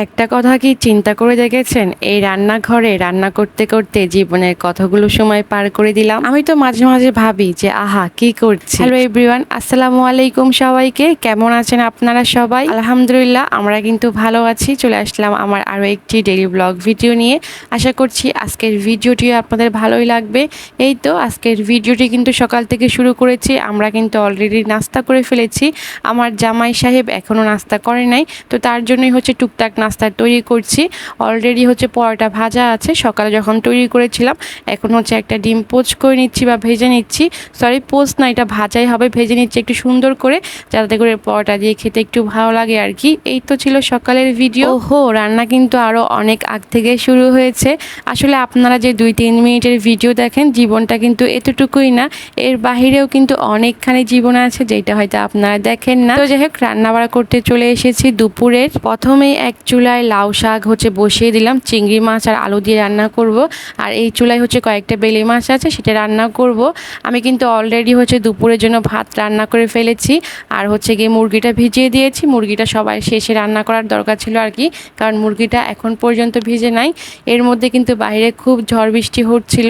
একটা কথা কি চিন্তা করে দেখেছেন? এই রান্নাঘরে রান্না করতে করতে জীবনের কতগুলো সময় পার করে দিলাম। আমি তো মাঝে মাঝে ভাবি যে, আহা, কি করছি? হ্যালো এভরিওয়ান আসসালামু আলাইকুম সবাইকে। কেমন আছেন আপনারা সবাই? আলহামদুলিল্লাহ, আমরা কিন্তু ভালো আছি। চলে আসলাম আমার আরও একটি ডেলি ব্লগ ভিডিও নিয়ে। আশা করছি আজকের ভিডিওটিও আপনাদের ভালোই লাগবে। এই তো, আজকের ভিডিওটি কিন্তু সকাল থেকে শুরু করেছি। আমরা কিন্তু অলরেডি নাস্তা করে ফেলেছি। আমার জামাই সাহেব এখনও নাস্তা করে নাই। তো তার জন্যই হচ্ছে টুকটাক নাস্তা তৈরি করছি। অলরেডি হচ্ছে পরোটা ভাজা আছে। সকালে যখন তৈরি করেছিলাম, এখন হচ্ছে একটা ডিম পোচ করে নিচ্ছি বা ভেজে নিচ্ছি। সরি পোস্ট না, এটা ভাজাই হবে। ভেজে নিচ্ছি একটু সুন্দর করে, যাতে করে পরোটা দিয়ে খেতে একটু ভালো লাগে আর কি এই তো ছিল সকালের ভিডিও হো রান্না কিন্তু আরও অনেক আগ থেকে শুরু হয়েছে। আসলে আপনারা যে দুই, তিন মিনিটের ভিডিও দেখেন, জীবনটা কিন্তু এতটুকুই না। এর বাহিরেও কিন্তু অনেকখানি জীবন আছে, যেটা হয়তো আপনারা দেখেন না। তো যাই হোক, রান্নাবাড়া করতে চলে এসেছি দুপুরের। প্রথমেই এক চুলায় লাউ শাক হচ্ছে বসিয়ে দিলাম, চিংড়ি মাছ আর আলু দিয়ে রান্না করব। আর এই চুলায় হচ্ছে কয়েকটা বেলে মাছ আছে, সেটা রান্না করব। আমি কিন্তু অলরেডি হচ্ছে দুপুরের জন্য ভাত রান্না করে ফেলেছি। আর হচ্ছে গিয়ে মুরগিটা ভিজিয়ে দিয়েছি। মুরগিটা সবাই শেষে রান্না করার দরকার ছিল আর কি, কারণ মুরগিটা এখন পর্যন্ত ভিজে নাই। এর মধ্যে কিন্তু বাইরে খুব ঝড় বৃষ্টি হচ্ছিল।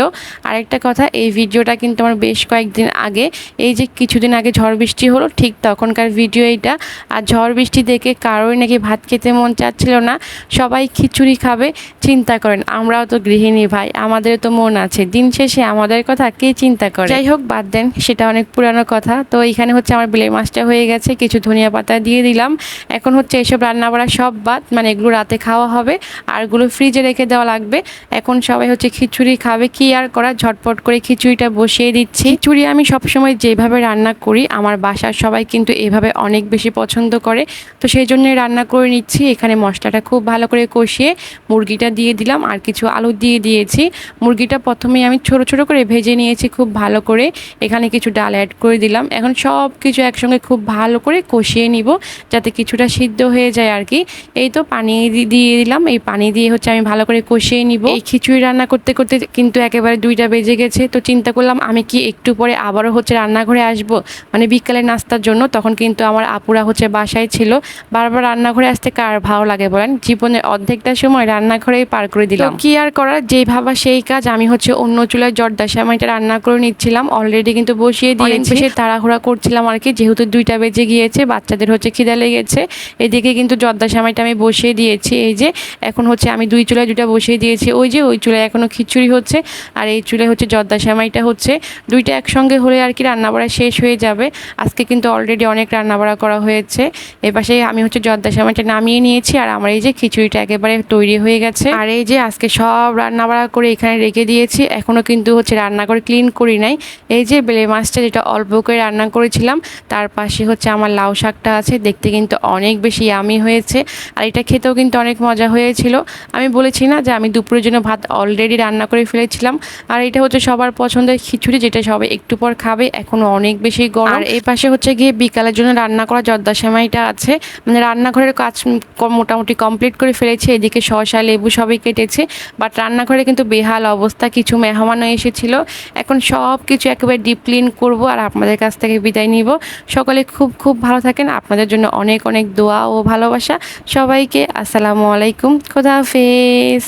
আরেকটা কথা, এই ভিডিওটা কিন্তু আমার বেশ কয়েকদিন আগে, এই যে কিছুদিন আগে ঝড় বৃষ্টি হলো, ঠিক তখনকার ভিডিও এইটা। আর ঝড় বৃষ্টি দেখে কারোই নাকি ভাত খেতে মন চাচ্ছিল না। সবাই খিচুড়ি খাবে, চিন্তা করেন, আমরাও তো গৃহিণী ভাই আমাদের তো মন আছে। দিন শেষে আমাদের কথা কে চিন্তা করে? যাই হোক, বাদ দেন, সেটা অনেক পুরানো কথা। তো এখানে হচ্ছে আমার বেলে মাছটা হয়ে গেছে, কিছু ধনিয়া পাতা দিয়ে দিলাম। এখন হচ্ছে এসব রান্না বাড়া সব বাদ মানে এগুলো রাতে খাওয়া হবে, আর এগুলো ফ্রিজে রেখে দেওয়া লাগবে। এখন সবাই হচ্ছে খিচুড়ি খাবে, কি আর করা, ঝটপট করে খিচুড়িটা বসিয়ে দিচ্ছি। খিচুড়ি আমি সবসময় যেভাবে রান্না করি, আমার বাসার সবাই কিন্তু এভাবে অনেক বেশি পছন্দ করে। তো সেই জন্যই রান্না করে নিচ্ছি, এখানে মশলাটা খুব ভালো করে কষিয়ে মুরগিটা দিয়ে দিলাম, আর কিছু আলু দিয়ে দিয়েছি। মুরগিটা প্রথমেই আমি ছোট ছোট করে ভেজে নিয়েছি খুব ভালো করে। এখানে কিছু ডাল অ্যাড করে দিলাম। এখন সব কিছু একসঙ্গে খুব ভালো করে কষিয়ে নিব যাতে কিছুটা সিদ্ধ হয়ে যায় আর কি। এই তো পানি দিয়ে দিলাম। এই পানি দিয়ে হচ্ছে আমি ভালো করে কষিয়ে নিব। এই খিচুড়ি রান্না করতে করতে কিন্তু একেবারে দুইটা বেজে গেছে। তো চিন্তা করলাম আমি কি একটু পরে আবারও হচ্ছে রান্নাঘরে আসব? মানে বিকালে নাস্তার জন্য। তখন কিন্তু আমার আপুরা হচ্ছে বাসায় ছিল। বারবার রান্নাঘরে আসতে কার ভালো লাগে বলেন জীবনের অর্ধেকটা সময় রান্নাঘরেই পার করে দিলাম। কি আর করার? যেই ভাবা সেই কাজ আমি হচ্ছে অন্য চুলায় জর্দা সময়টা রান্না করে নিচ্ছিলাম অলরেডি কিন্তু বসিয়ে দিয়েছি। বেশি তাড়াহুড়া করছিলাম আর কি যেহেতু দুইটা বেজে গিয়েছে বাচ্চাদের হচ্ছে খিদা লেগেছে। এদিকে কিন্তু জর্দা সময়টা আমি বসিয়ে দিয়েছি এই যে এখন হচ্ছে আমি দুই চুলায় দুটা বসিয়ে দিয়েছি ওই যে ওই চুলায় এখনও খিচুড়ি হচ্ছে আর এই চুলায় হচ্ছে জর্দা সেমাইটা হচ্ছে। দুইটা একসঙ্গে হলে আর কি রান্নাবাড়া শেষ হয়ে যাবে। আজকে কিন্তু অলরেডি অনেক রান্নাবাড়া করা হয়েছে। এপাশে আমি হচ্ছে জর্দা সেমাইটা নামিয়ে নিয়েছি আর আমার এই যে খিচুড়িটা একেবারে তৈরি হয়ে গেছে। আর এই যে আজকে সব রান্নাবাড়া করে এখানে রেখে দিয়েছি এখনও কিন্তু হচ্ছে রান্না করে ক্লিন করি নাই। এই যে বেলে মাছটা যেটা অল্প করে রান্না করেছিলাম তার পাশে হচ্ছে আমার লাউ শাকটা আছে দেখতে কিন্তু অনেক বেশি ইয়ামি হয়েছে। আর এটা খেতেও কিন্তু অনেক মজা হয়েছিল। আমি বলেছি না যে আমি দুপুরের জন্য ভাত অলরেডি রান্না করে ফেলেছিলাম। আর এটা হচ্ছে সবার পছন্দের খিচুড়ি যেটা সবাই একটু পর খাবে এখনও অনেক বেশি গরম। আর এই পাশে হচ্ছে গিয়ে বিকালের জন্য রান্না করা জর্দা সেমাইটা আছে। মানে রান্নাঘরের কাজ উম মোটামুটি কমপ্লিট করে ফেলেছে, এদিকে শশা লেবু সবই কেটেছে বাট রান্নাঘরে কিন্তু বেহাল অবস্থা, কিছু মেহমানও এসেছিল। এখন সব কিছু একেবারে ডিপ ক্লিন করব আর আপনাদের কাছ থেকে বিদায় নিব। সকলে খুব খুব ভালো থাকেন, আপনাদের জন্য অনেক অনেক দোয়া ও ভালোবাসা। সবাইকে আসসালামু আলাইকুম, খোদা হাফেজ।